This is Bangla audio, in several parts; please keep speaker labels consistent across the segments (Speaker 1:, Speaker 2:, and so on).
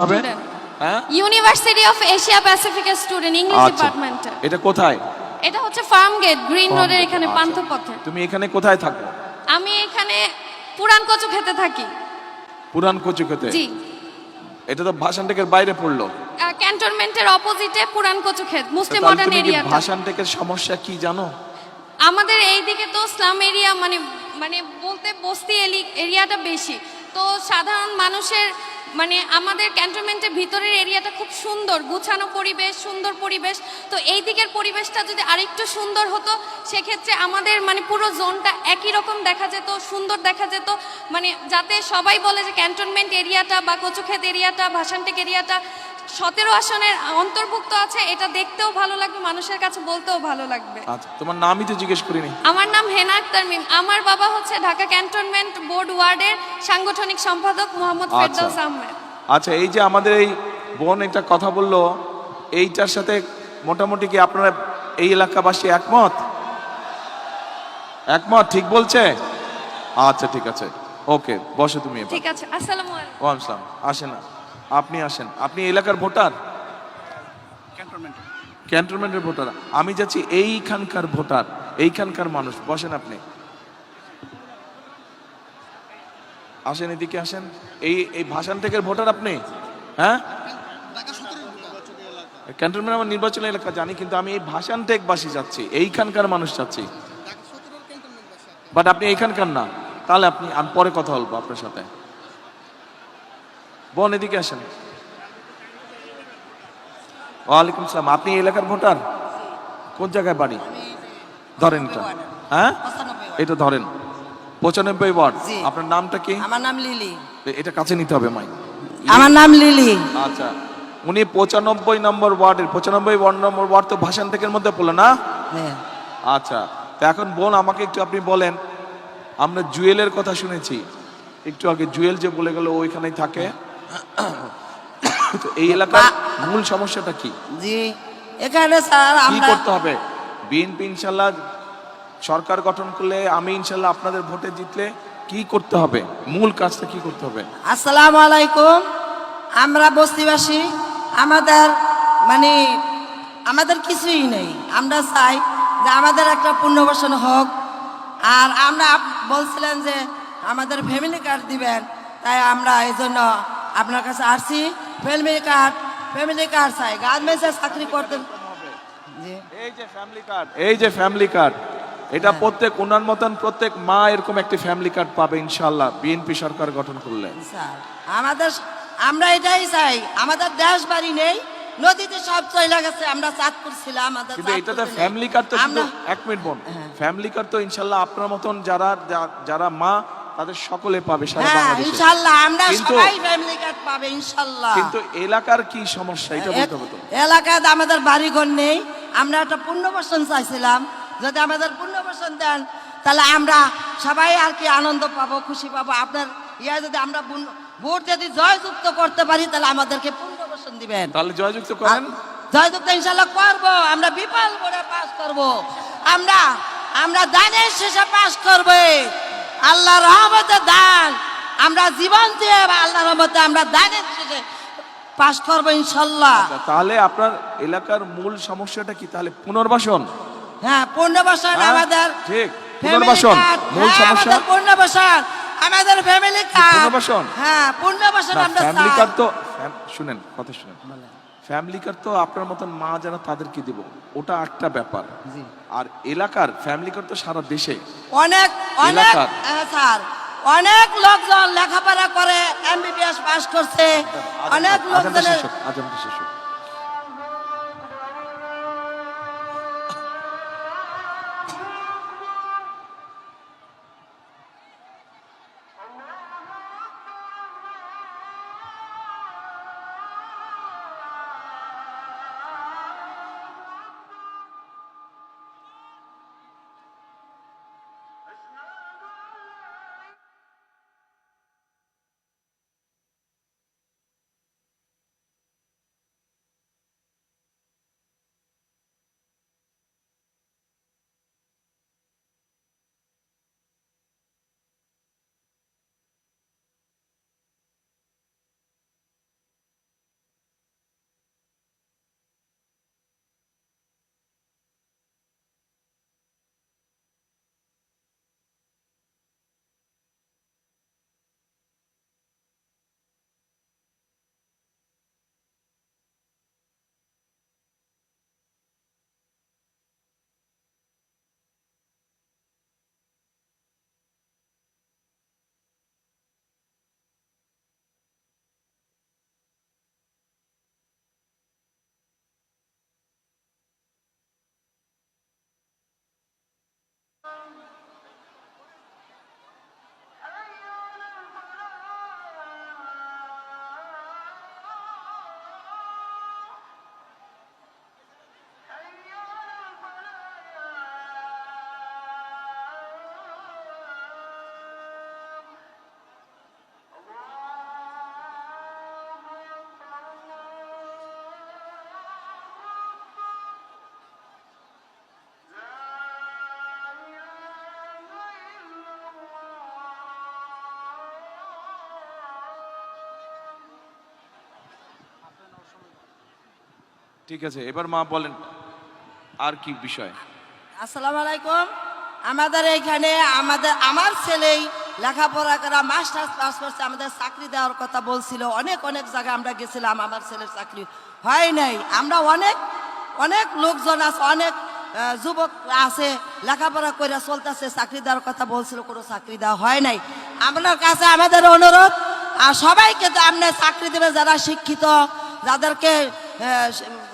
Speaker 1: হবে? হ্যাঁ?
Speaker 2: ইউনিভার্সিটি অফ এশিয়া প্যাসিফিকের স্টুডেন্ট ইংলিশ ডিপার্টমেন্টে
Speaker 1: এটা কোথায়?
Speaker 2: এটা হচ্ছে ফার্ম গেট গ্রিন রোডের এখানে
Speaker 1: আচ্ছা।
Speaker 2: পান্থপথে।
Speaker 1: তুমি এখানে কোথায় থাকো?
Speaker 2: আমি এখানে পুরান কচু খেতে থাকি।
Speaker 1: পুরান কচু খেতে
Speaker 2: জি।
Speaker 1: এটা তো ভাষান টেকের বাইরে পড়ল।
Speaker 2: ক্যান্টনমেন্টের অপোজিটে পুরান কচু ক্ষেত মুসলিম মডার্ন
Speaker 1: তুমি কি
Speaker 2: এরিয়াটা
Speaker 1: ভাষান টেকের সমস্যা কি জানো?
Speaker 2: আমাদের এইদিকে তো স্লাম এরিয়া মানে মানে বলতে বস্তি এরিয়াটা বেশি। তো সাধারণ মানুষের মানে আমাদের ক্যান্টনমেন্টের ভিতরের এরিয়াটা খুব সুন্দর, গুছানো পরিবেশ, সুন্দর পরিবেশ। তো এই দিকের পরিবেশটা যদি আরেকটু সুন্দর হতো, সেক্ষেত্রে আমাদের মানে পুরো জোনটা একই রকম দেখা যেত, সুন্দর দেখা যেত। মানে যাতে সবাই বলে যে ক্যান্টনমেন্ট এরিয়াটা বা কচুক্ষেত এরিয়াটা, ভাসানটেক এরিয়াটা সতেরো আসনের অন্তর্ভুক্ত আছে এটা দেখতেও ভালো লাগবে মানুষের কাছে বলতেও ভালো লাগবে।
Speaker 1: আচ্ছা তোমার নামই তো জিজ্ঞেস করিনি।
Speaker 2: আমার নাম হেনা আক্তার মিম। আমার বাবা হচ্ছে ঢাকা ক্যান্টনমেন্ট বোর্ড ওয়ার্ডের সাংগঠনিক সম্পাদক মোহাম্মদ
Speaker 1: আচ্ছা।
Speaker 2: ফেরদৌস আহমেদ।
Speaker 1: আচ্ছা এই যে আমাদের এই বোন একটা কথা বলল এইটার সাথে মোটামুটি কি আপনারা এই এলাকাবাসী একমত? একমত ঠিক বলছে? আচ্ছা ঠিক আছে। ওকে বসো তুমি
Speaker 2: ঠিক আছে আসসালামু আলাইকুম।
Speaker 1: ওয়াম সালাম আসেন না। আপনি আসেন। আপনি এলাকার ভোটার? ক্যান্টনমেন্টের। ভোটার। আমি যাচ্ছি এইখানকার ভোটার। এইখানকার মানুষ। বসেন আপনি। আসেন এদিকে আসেন। এই এই ভাষান থেকে ভোটার আপনি? হ্যাঁ? ক্যান্টনমেন্ট আমার নির্বাচনী এলাকা জানি কিন্তু আমি এই ভাষান টেকবাসী যাচ্ছি। এইখানকার মানুষ যাচ্ছি। বাট আপনি এইখানকার না। তাহলে আপনি পরে কথা বলব আপনার সাথে। বোন এদিকে আসেন। ওয়ালাইকুম সালাম। আপনি এলাকার ভোটার? কোন জায়গায় বাড়ি? ধরেন এটা। হ্যাঁ? এটা ধরেন। পঁচানব্বই ওয়ার্ড। আপনার নামটা কি?
Speaker 3: আমার নাম লিলি।
Speaker 1: এটা কাছে নিতে হবে মাই
Speaker 3: আমার নাম লিলি।
Speaker 1: আচ্ছা। উনি পঁচানব্বই নম্বর ওয়ার্ডের। পঁচানব্বই ওয়ার্ড নম্বর ওয়ার্ড তো ভাষান থেকে মধ্যে পড়ল না?
Speaker 3: হ্যাঁ।
Speaker 1: আচ্ছা। তো এখন বোন আমাকে একটু আপনি বলেন। আমরা জুয়েলের কথা শুনেছি। একটু আগে জুয়েল যে বলে গেল ওইখানেই থাকে। তো এই এলাকার মূল সমস্যাটা কি?
Speaker 3: জি এখানে স্যার
Speaker 1: কি করতে হবে? বিএনপি ইনশাল্লাহ সরকার গঠন করলে আমি ইনশাল্লাহ আপনাদের ভোটে জিতলে কি করতে হবে? মূল কাজটা কি করতে হবে?
Speaker 3: আসসালামু আলাইকুম। আমরা বস্তিবাসী আমাদের মানে আমাদের কিছুই নেই। আমরা চাই যে আমাদের একটা পুনর্বাসন হোক। আর আমরা বলছিলেন যে আমাদের ফ্যামিলি কার্ড দিবেন তাই আমরা এই জন্য আপনার কাছে আসছি। ফ্যামিলি কার্ড ফ্যামিলি কার্ড চাই। গার্মেন্টসে চাকরি করতে
Speaker 1: এই যে ফ্যামিলি কার্ড এই যে ফ্যামিলি কার্ড এটা প্রত্যেক উনার মতন প্রত্যেক মা এরকম একটি ফ্যামিলি কার্ড পাবে ইনশাল্লাহ বিএনপি সরকার গঠন করলে।
Speaker 3: আমাদের আমরা এটাই চাই। আমাদের দেশ বাড়ি নেই নদীতে সব চলে গেছে আমরা চাঁদপুর ছিলাম আমাদের
Speaker 1: কিন্তু
Speaker 3: চাঁদপুরে নেই।
Speaker 1: ফ্যামিলি কার্ড তো এক মিনিট বোন
Speaker 3: হ্যাঁ।
Speaker 1: ফ্যামিলি কার্ড তো ইনশাল্লাহ আপনার মতন যারা যারা মা তাদের সকলে পাবে সারা
Speaker 3: হ্যাঁ
Speaker 1: বাংলাদেশে।
Speaker 3: আমরা
Speaker 1: কিন্তু-
Speaker 3: সবাই ফ্যামিলি কার্ড পাবে
Speaker 1: কিন্তু এলাকার কি সমস্যা এটা বলতে হবে
Speaker 3: এলাকায় আমাদের বাড়িঘর নেই আমরা একটা পুণ্যবাসন চাইছিলাম। যদি আমাদের পুণ্যবাসন দেন তাহলে আমরা সবাই আর কি আনন্দ পাবো খুশি পাবো। আপনার ইয়া যদি আমরা ভোট যদি জয়যুক্ত করতে পারি তাহলে আমাদেরকে পুণ্যবাসন দিবেন।
Speaker 1: তাহলে জয়যুক্ত করেন।
Speaker 3: জয়যুক্ত ইনশাল্লাহ করব আমরা বিপাল করে পাস করব। আমরা আমরা দানের শেষে পাস করব আল্লাহ রহমতে দান। আমরা জীবন দিয়ে আল্লাহ রহমতে আমরা দানের পাস করব ইনশাল্লাহ।
Speaker 1: আচ্ছা, তাহলে আপনার এলাকার মূল সমস্যাটা কি? তাহলে পুনর্বাসন।
Speaker 3: হ্যাঁ পুণ্যবাসন
Speaker 1: হ্যাঁ,
Speaker 3: আমাদের
Speaker 1: ঠিক পুনর্বাসন মূল
Speaker 3: হ্যাঁ,
Speaker 1: সমস্যা।
Speaker 3: আমাদের আমাদের ফ্যামিলি কার্ড।
Speaker 1: পুনর্বাসন?
Speaker 3: হ্যাঁ পুণ্যবাসন আমরা
Speaker 1: ফ্যামিলি কার্ড তো শুনেন কথা শুনেন। ফ্যামিলি কার্ড তো আপনার মতন মা যারা তাদেরকে দিব ওটা একটা ব্যাপার আর এলাকার ফ্যামিলি কার্ড তো সারা দেশে
Speaker 3: অনেক অনেক। হ্যাঁ, স্যার অনেক লোকজন লেখাপড়া করে এমবিবিএস পাস করছে অনেক লোকজনের
Speaker 1: ঠিক আছে, এবার মা বলেন আর কি বিষয়?
Speaker 3: আসসালামু আলাইকুম। আমাদের এখানে আমাদের, আমার ছেলেই লেখাপড়া করা, মাস্টার্স পাস করছে, আমাদের চাকরি দেওয়ার কথা বলছিল। অনেক অনেক জায়গায় আমরা গেছিলাম, আমার ছেলের চাকরি হয় নাই। আমরা অনেক অনেক লোকজন আছে, অনেক যুবক আছে, লেখাপড়া করে চলতেছে, চাকরি দেওয়ার কথা বলছিল, কোনো চাকরি দেওয়া হয় নাই। আপনার কাছে আমাদের অনুরোধ, আর সবাইকে তো আপনি চাকরি দেবে যারা শিক্ষিত, যাদেরকে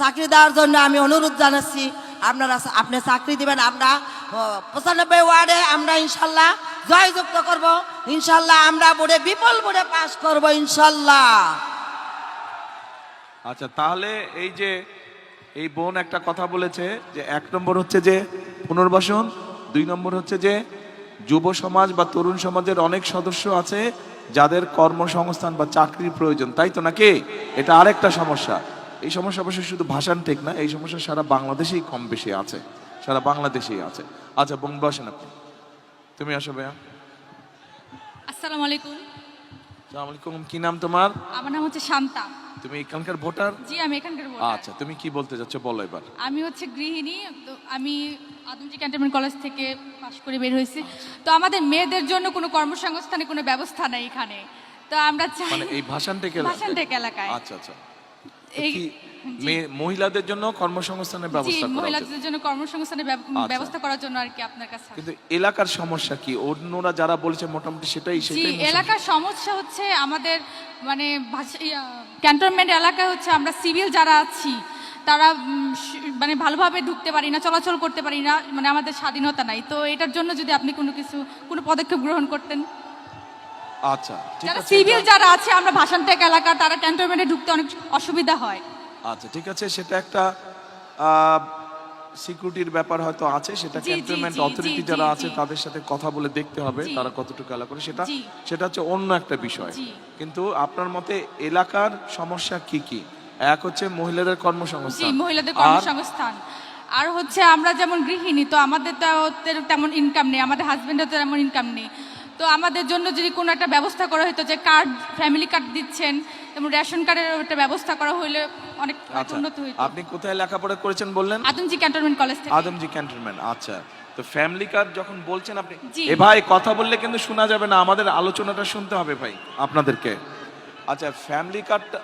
Speaker 3: চাকরি দেওয়ার জন্য আমি অনুরোধ জানাচ্ছি। আপনারা আপনি চাকরি দিবেন, আমরা পঁচানব্বই ওয়ার্ডে আমরা ইনশাল্লাহ জয়যুক্ত করব। ইনশাল্লাহ আমরা বোর্ডে, বিপুল বোর্ডে পাস করব ইনশাল্লাহ।
Speaker 1: আচ্ছা তাহলে এই যে, এই বোন একটা কথা বলেছে যে, এক নম্বর হচ্ছে যে, পুনর্বাসন, দুই নম্বর হচ্ছে যে, যুব সমাজ বা তরুণ সমাজের অনেক সদস্য আছে যাদের কর্মসংস্থান বা চাকরির প্রয়োজন, তাই তো নাকি? এটা আরেকটা সমস্যা। এই সমস্যা অবশ্যই শুধু ভাষান ঠিক না এই সমস্যা সারা বাংলাদেশেই কম বেশি আছে সারা বাংলাদেশেই আছে। আচ্ছা বোন বসেন আপনি। তুমি আসো ভাইয়া।
Speaker 4: আসসালামু আলাইকুম।
Speaker 1: আসসালামু আলাইকুম কি নাম তোমার?
Speaker 4: আমার নাম হচ্ছে শান্তা।
Speaker 1: তুমি এখানকার ভোটার?
Speaker 4: জি আমি এখানকার voter।
Speaker 1: আচ্ছা তুমি কি বলতে যাচ্ছ? বলো এবার।
Speaker 4: আমি হচ্ছে গৃহিণী তো আমি আদমজি ক্যান্টনমেন্ট কলেজ থেকে পাশ করে বের হয়েছি। তো আমাদের মেয়েদের জন্য কোনো কর্মসংস্থানে কোনো ব্যবস্থা নেই এখানে। তো আমরা চাই
Speaker 1: মানে এই ভাষান থেকে
Speaker 4: ভাষানটেক এলাকায়।
Speaker 1: আচ্ছা আচ্ছা।
Speaker 4: এই
Speaker 1: মহিলাদের জন্য কর্মসংস্থানের ব্যবস্থা
Speaker 4: মহিলাদের জন্য কর্মসংস্থানের
Speaker 1: আচ্ছা।
Speaker 4: ব্যবস্থা করার জন্য আর কি আপনার কাছে।
Speaker 1: কিন্তু এলাকার সমস্যা কি? অন্যরা যারা বলেছে মোটামুটি সেটাই সেটাই
Speaker 4: এলাকার সমস্যা হচ্ছে আমাদের মানে ক্যান্টনমেন্ট এলাকায় হচ্ছে আমরা সিভিল যারা আছি তারা মানে ভালোভাবে ঢুকতে পারি না চলাচল করতে পারি না মানে আমাদের স্বাধীনতা নাই। তো এটার জন্য যদি আপনি কোনো কিছু কোনো পদক্ষেপ গ্রহণ করতেন।
Speaker 1: আচ্ছা
Speaker 4: যারা সিভিল যারা আছে আমরা ভাষানটেক এলাকা তারা ক্যান্টনমেন্টে ঢুকতে অনেক অসুবিধা হয়।
Speaker 1: আচ্ছা ঠিক আছে সেটা একটা সিকিউরিটির ব্যাপার হয়তো আছে সেটা ক্যান্টনমেন্ট অথরিটি যারা আছে তাদের সাথে কথা বলে দেখতে হবে তারা কতটুকু এলাকা করে সেটা সেটা হচ্ছে অন্য একটা বিষয়। কিন্তু আপনার মতে এলাকার সমস্যা কি কি? এক হচ্ছে মহিলাদের কর্মসংস্থান।
Speaker 4: মহিলাদের কর্মসংস্থান। আর হচ্ছে আমরা যেমন গৃহিণী তো আমাদের তো তেমন ইনকাম নেই আমাদের হাজবেন্ডের তো তেমন ইনকাম নেই। তো আমাদের জন্য যদি কোনো একটা ব্যবস্থা করা হতো যে কার্ড ফ্যামিলি কার্ড দিচ্ছেন এবং রেশন কার্ডের একটা ব্যবস্থা করা হলে অনেক
Speaker 1: আচ্ছা
Speaker 4: উন্নত হইতো।
Speaker 1: আপনি কোথায় লেখাপড়া করেছেন বললেন?
Speaker 4: আদমজি ক্যান্টনমেন্ট কলেজ থেকে।
Speaker 1: আদমজি ক্যান্টনমেন্ট আচ্ছা। তো ফ্যামিলি কার্ড যখন বলছেন আপনি। এ ভাই কথা বললে কিন্তু শোনা যাবে না আমাদের আলোচনাটা শুনতে হবে ভাই আপনাদেরকে। আচ্ছা ফ্যামিলি কার্ডটা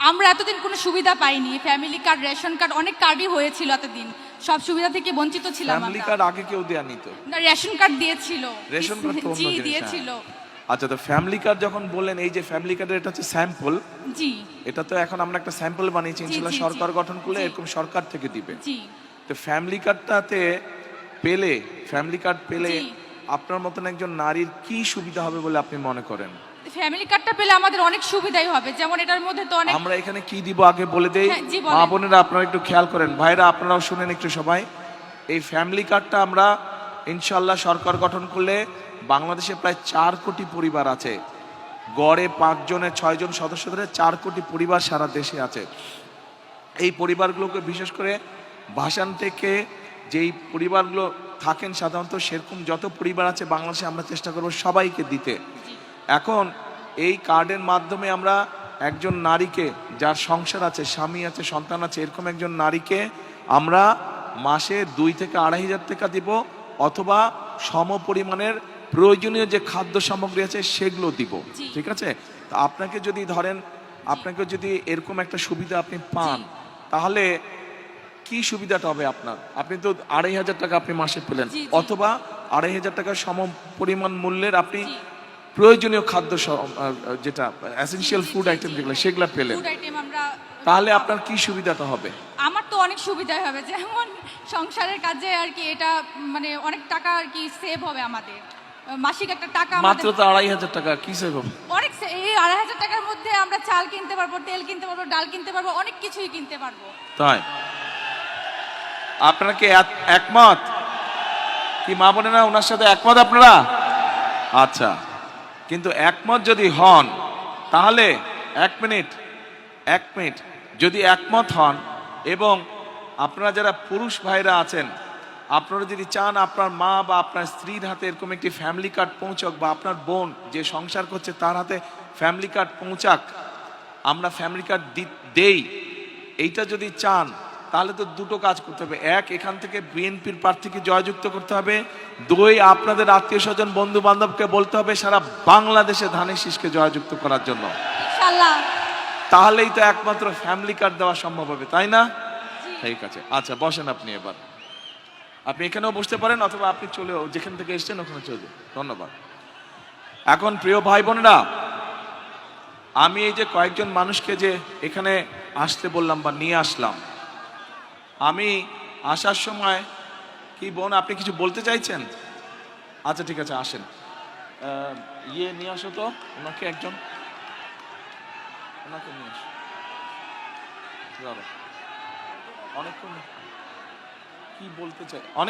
Speaker 4: আমরা এতদিন কোনো সুবিধা পাইনি। ফ্যামিলি কার্ড রেশন কার্ড অনেক কার্ডই হয়েছিল এতদিন। সব সুবিধা থেকে বঞ্চিত ছিলাম
Speaker 1: ফ্যামিলি কার্ড আগে কেউ দেয়া নিত
Speaker 4: না, রেশন কার্ড দিয়েছিল।
Speaker 1: রেশন কার্ড তো অন্য
Speaker 4: জি
Speaker 1: জিনিস, হ্যাঁ।
Speaker 4: দিয়েছিল।
Speaker 1: আচ্ছা তো ফ্যামিলি কার্ড যখন বললেন এই যে ফ্যামিলি কার্ডের এটা হচ্ছে স্যাম্পল
Speaker 4: জি।
Speaker 1: এটা তো এখন আমরা একটা স্যাম্পল বানিয়েছি
Speaker 4: জি,
Speaker 1: ইনশাল্লাহ
Speaker 4: জি,
Speaker 1: সরকার গঠন করলে
Speaker 4: জি।
Speaker 1: এরকম সরকার থেকে দিবে।
Speaker 4: জি।
Speaker 1: তো ফ্যামিলি কার্ডটাতে পেলে ফ্যামিলি কার্ড পেলে
Speaker 4: জি।
Speaker 1: আপনার মতন একজন নারীর কি সুবিধা হবে বলে আপনি মনে করেন?
Speaker 4: ফ্যামিলি কার্ডটা পেলে আমাদের অনেক সুবিধাই হবে। যেমন এটার মধ্যে তো অনেক
Speaker 1: আমরা এখানে কি দিব আগে বলে দেই?
Speaker 4: হ্যাঁ, জি, বলেন।
Speaker 1: মা বোনেরা আপনারা একটু খেয়াল করেন। ভাইরা আপনারাও শুনেন একটু সবাই। এই ফ্যামিলি কার্ডটা আমরা ইনশাল্লাহ সরকার গঠন করলে বাংলাদেশে প্রায় চার কোটি পরিবার আছে। গড়ে পাঁচজনের ছয়জন সদস্য ধরে চার কোটি পরিবার সারা দেশে আছে। এই পরিবারগুলোকে বিশেষ করে ভাষান থেকে যেই পরিবারগুলো থাকেন সাধারণত সেরকম যত পরিবার আছে বাংলাদেশে আমরা চেষ্টা করব সবাইকে দিতে। এখন এই কার্ডের মাধ্যমে আমরা একজন নারীকে যার সংসার আছে স্বামী আছে সন্তান আছে এরকম একজন নারীকে আমরা মাসে দুই থেকে আড়াই হাজার টাকা দিব অথবা সম পরিমাণের প্রয়োজনীয় যে খাদ্য সামগ্রী আছে সেগুলো দিব। ঠিক আছে? তা আপনাকে যদি ধরেন আপনাকে যদি এরকম একটা সুবিধা আপনি পান তাহলে কি সুবিধাটা হবে আপনার? আপনি তো আড়াই হাজার টাকা আপনি মাসে পেলেন। অথবা আড়াই হাজার টাকা সম পরিমাণ মূল্যের আপনি। প্রয়োজনীয় খাদ্য যেটা অ্যাসেনশিয়াল ফুড আইটেম যেগুলো সেগুলো পেলেন।
Speaker 4: ফুড আইটেম আমরা
Speaker 1: তাহলে আপনার কি সুবিধাটা হবে?
Speaker 4: আমার তো অনেক সুবিধাই হবে যেমন সংসারের কাজে আর কি এটা মানে অনেক টাকা আর কি সেভ হবে আমাদের। মাসিক একটা টাকা
Speaker 1: মাত্র তো আড়াই হাজার টাকা কি সেভ হবে?
Speaker 4: অনেক এই আড়াই হাজার টাকার মধ্যে আমরা চাল কিনতে পারব তেল কিনতে পারব ডাল কিনতে পারব অনেক কিছুই কিনতে পারব।
Speaker 1: তাই? আপনারা কি এক- একমত? কি মা বোনেরা ওনার সাথে একমত আপনারা? আচ্ছা। কিন্তু একমত যদি হন, তাহলে এক মিনিট এক মিনিট, যদি একমত হন এবং আপনারা যারা পুরুষ ভাইরা আছেন, আপনারা যদি চান আপনার মা বা আপনার স্ত্রীর হাতে এরকম একটি ফ্যামিলি কার্ড পৌঁছক বা আপনার বোন যে সংসার করছে তার হাতে ফ্যামিলি কার্ড পৌঁছাক, আমরা ফ্যামিলি কার্ড দেই। এইটা যদি চান তাহলে তো দুটো কাজ করতে হবে। এক এখান থেকে বিএনপির প্রার্থীকে জয়যুক্ত করতে হবে। দুই আপনাদের আত্মীয় স্বজন বন্ধু বান্ধবকে বলতে হবে সারা বাংলাদেশে ধানের শীষকে জয়যুক্ত করার জন্য। তাহলেই তো একমাত্র ফ্যামিলি কার্ড দেওয়া সম্ভব হবে তাই না? ঠিক আছে। আচ্ছা বসেন আপনি এবার। আপনি এখানেও বসতে পারেন অথবা আপনি চলেও যেখান থেকে এসেছেন ওখানে চলে যান। ধন্যবাদ। এখন প্রিয় ভাই বোনেরা আমি এই যে কয়েকজন মানুষকে যে এখানে আসতে বললাম বা নিয়ে আসলাম আমি আসার সময়, কি বোন, আপনি কিছু বলতে চাইছেন? আচ্ছা ঠিক আছে, আসেন। ইয়ে নিয়ে আসো তো, ওনাকে একজন। ওনাকে নিয়ে আসো। অনেকক্ষণ কি বলতে চাই? অনেক